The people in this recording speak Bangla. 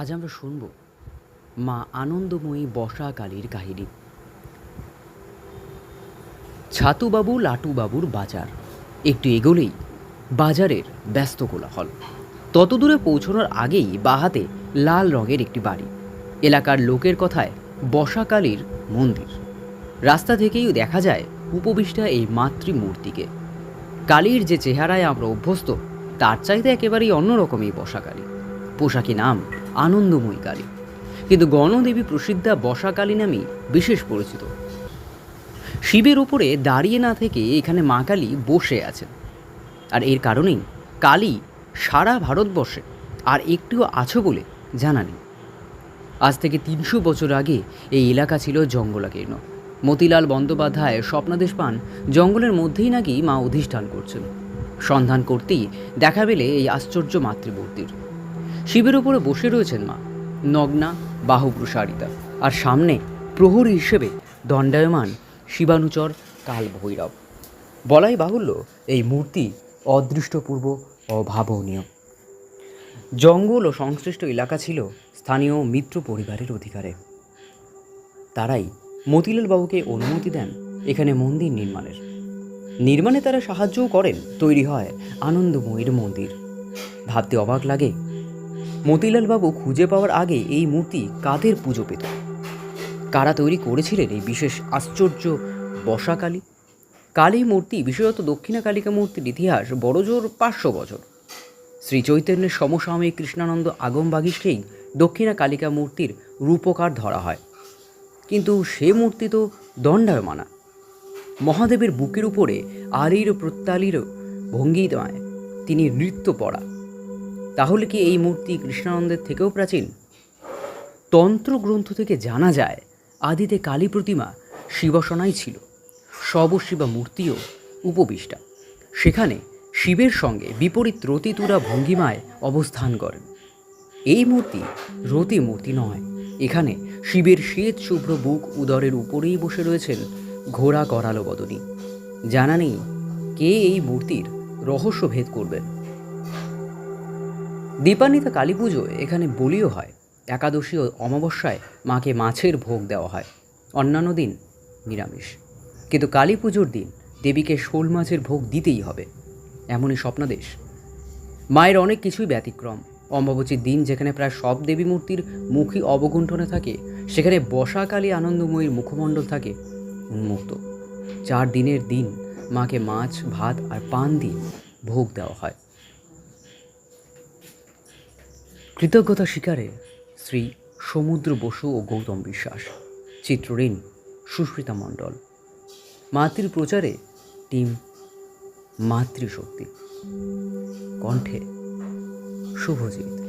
আজ আমরা শুনব মা আনন্দময়ী বসা কালীর কাহিনী। ছাতুবাবু লাটুবাবুর বাজার। একটু এগোলেই বাজারের ব্যস্ত কোলাহল। তত দূরে পৌঁছানোর আগেই বাহাতে লাল রঙের একটি বাড়ি। এলাকার লোকের কথায় বসাকালীর মন্দির। রাস্তা থেকেই দেখা যায় উপবিষ্টা এই মাতৃমূর্তিকে। কালীর যে চেহারায় আমরা অভ্যস্ত, তার চাইতে একেবারেই অন্যরকম এই বসাকালী। পোশাকি নাম আনন্দময়ী কালী কিন্তু গণদেবী প্রসিদ্ধা বসাকালী নামেই বিশেষ পরিচিত। শিবের উপরে দাঁড়িয়ে না থেকে এখানে মা কালী বসে আছেন। আর এর কারণেই কালী সারা ভারতবর্ষে আর একটিও আছো বলে জানা নেই। আজ থেকে তিনশো বছর আগে এই এলাকা ছিল জঙ্গলাকীর্ণ। মতিলাল বন্দ্যোপাধ্যায় স্বপ্নাদেশ পান জঙ্গলের মধ্যেই নাকি মা অধিষ্ঠান করছেন। সন্ধান করতেই দেখা পেলে এই আশ্চর্য মাতৃমূর্তির। শিবের উপরে বসে রয়েছেন মা, নগ্না বাহু প্রসারিতা আর সামনে প্রহরী হিসেবে দণ্ডায়মান শিবানুচর কাল ভৈরব বলাই বাহুল্য, এই মূর্তি অদৃষ্টপূর্ব, অভাবনীয়। জঙ্গল ও সংশ্লিষ্ট এলাকা ছিল স্থানীয় মিত্র পরিবারের অধিকারে। তারাই মতিলাল বাবুকে অনুমতি দেন এখানে মন্দির নির্মাণের। নির্মাণে তারা সাহায্যও করেন, তৈরি হয় আনন্দময়ীর মন্দির। ভাবতে অবাক লাগে মতিলাল বাবু খুঁজে পাওয়ার আগে এই মূর্তি কাদের পুজো পেত? কারা তৈরি করেছিলেন এই বিশেষ আশ্চর্য বসাকালী? কালী মূর্তি, বিশেষত দক্ষিণা কালিকা মূর্তির ইতিহাস বড়জোর পাঁচশো বছর। শ্রী চৈতন্যের সমসাময়িক কৃষ্ণানন্দ আগমবাগীশকেই দক্ষিণা কালিকা মূর্তির রূপকার ধরা হয়। কিন্তু সে মূর্তি তো দণ্ডায়মানা। মহাদেবের বুকের উপরে আলির প্রত্যালির ভঙ্গিমায় তিনি নৃত্য পড়া। তাহলে কি এই মূর্তি কৃষ্ণানন্দের থেকেও প্রাচীন? তন্ত্র গ্রন্থ থেকে জানা যায়, আদিতে কালী প্রতিমা শিবসনাই ছিল। সবশিবা মূর্তিও উপবিষ্টা। সেখানে শিবের সঙ্গে বিপরীত রতিতুরা ভঙ্গিমায় অবস্থান করেন। এই মূর্তি রতি মূর্তি নয়, এখানে শিবের শ্বেত শুভ্র বুক উদরের উপরেই বসে রয়েছেন ঘোড়া করালো বদনী জানা নেই কে এই মূর্তির রহস্য ভেদ করবেন। দীপান্বিতা কালী পুজোয় এখানে বলিও হয়। একাদশী ও অমাবস্যায় মাকে মাছের ভোগ দেওয়া হয়। অন্যান্য দিন নিরামিষ। কিন্তু কালী পুজোর দিন দেবীকে শোল মাছের ভোগ দিতেই হবে। এমনই স্বপ্নাদেশ। মায়ের অনেক কিছুই ব্যতিক্রম। অম্বাবচীর দিন যেখানে প্রায় সব দেবী মূর্তির মুখী অবগুণ্ঠনে থাকে, সেখানে বসাকালী আনন্দময়ীর মুখমণ্ডল থাকে উন্মুক্ত। চার দিনের দিন মাকে মাছ, ভাত আর পান দিয়ে ভোগ দেওয়া হয়। কৃতজ্ঞতা শিকারে শ্রী সমুদ্র বসু ও গৌতম বিশ্বাস, চিত্রঋণ সুস্মিতা মণ্ডল। মাতৃ প্রচারে টিম মাতৃশক্তি। কণ্ঠে শুভজিৎ।